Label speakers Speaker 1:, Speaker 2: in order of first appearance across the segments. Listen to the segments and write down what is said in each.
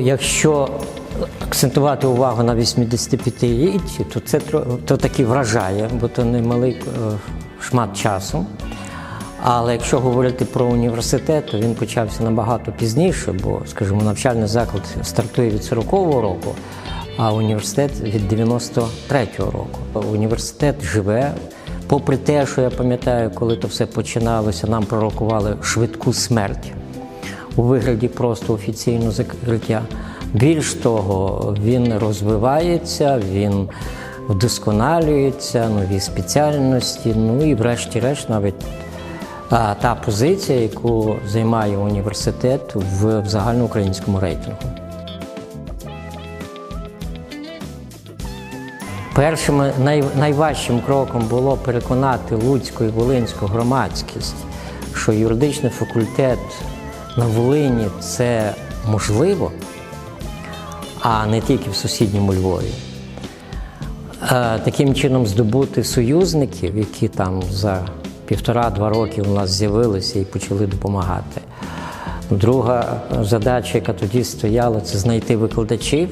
Speaker 1: Якщо акцентувати увагу на 85-літті, то це то таки вражає, бо то немалий е, шмат часу. Але якщо говорити про університет, то він почався набагато пізніше, бо, скажімо, навчальний заклад стартує від 40-го року, а університет від 93-го року. Університет живе. Попри те, що я пам'ятаю, коли то все починалося, нам пророкували швидку смерть у вигляді просто офіційного закриття. Більш того, він розвивається, він вдосконалюється, нові спеціальності. Ну і врешті-решт навіть та позиція, яку займає університет в, загальноукраїнському рейтингу. Першим най, найважчим кроком було переконати Луцьку і Волинську громадськість, що юридичний факультет на Волині це можливо, а не тільки в сусідньому Львові. Е, Таким чином здобути союзників, які там за півтора-два роки у нас з'явилися і почали допомагати. Друга задача, яка тоді стояла, це знайти викладачів.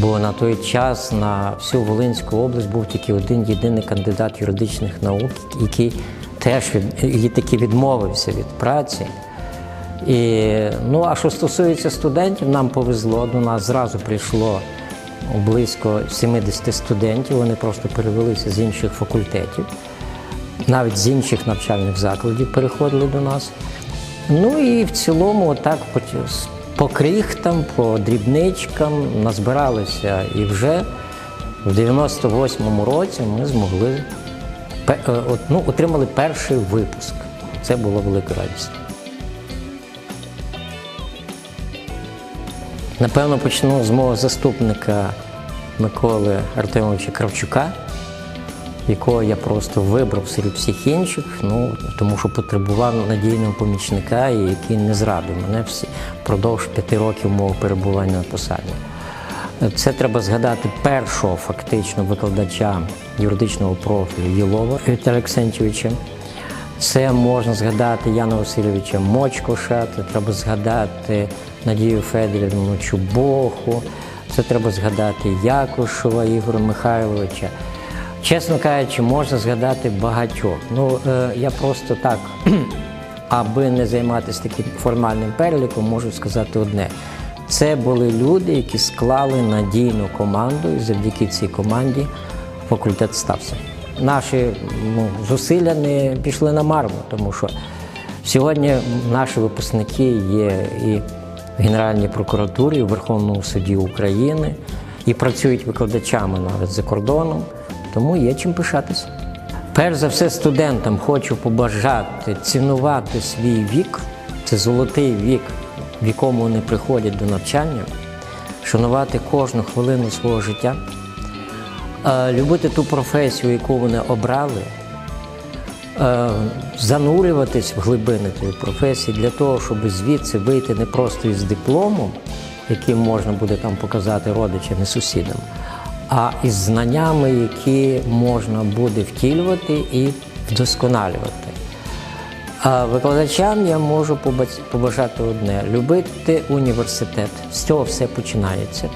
Speaker 1: Бо на той час на всю Волинську область був тільки один єдиний кандидат юридичних наук, який теж від, і таки відмовився від праці. І, ну, а що стосується студентів, нам повезло. До нас зразу прийшло близько 70 студентів. Вони просто перевелися з інших факультетів, навіть з інших навчальних закладів переходили до нас. Ну і в цілому, отак по, крихтам, по дрібничкам назбиралися. І вже в 98-му році ми змогли е, ну, отримали перший випуск. Це було велика радість. Напевно, почну з мого заступника Миколи Артемовича Кравчука, якого я просто вибрав серед всіх інших, ну, тому що потребував надійного помічника, який не зрадив мене всі впродовж п'яти років мого перебування на посаді. Це треба згадати першого фактично викладача юридичного профілю Єлова Віталія Олександровича. Це можна згадати Яна Васильовича Мочкоша, це треба згадати Надію Федорівну Чубоху, це треба згадати Якушева Ігоря Михайловича. Чесно кажучи, можна згадати багатьох. Ну, е, я просто так, аби не займатися таким формальним переліком, можу сказати одне. Це були люди, які склали надійну команду, і завдяки цій команді факультет стався. Наші ну, зусилля не пішли на марну, тому що сьогодні наші випускники є і Генеральній прокуратурі, в Верховному суді України, і працюють викладачами навіть за кордоном, тому є чим пишатися. Перш за все, студентам хочу побажати цінувати свій вік, це золотий вік, в якому вони приходять до навчання, шанувати кожну хвилину свого життя, е, любити ту професію, яку вони обрали, занурюватись в глибини тієї професії для того, щоб звідси вийти не просто із дипломом, яким можна буде там показати родичам і сусідам, а із знаннями, які можна буде втілювати і вдосконалювати. Викладачам я можу побажати одне: любити університет. З цього все починається.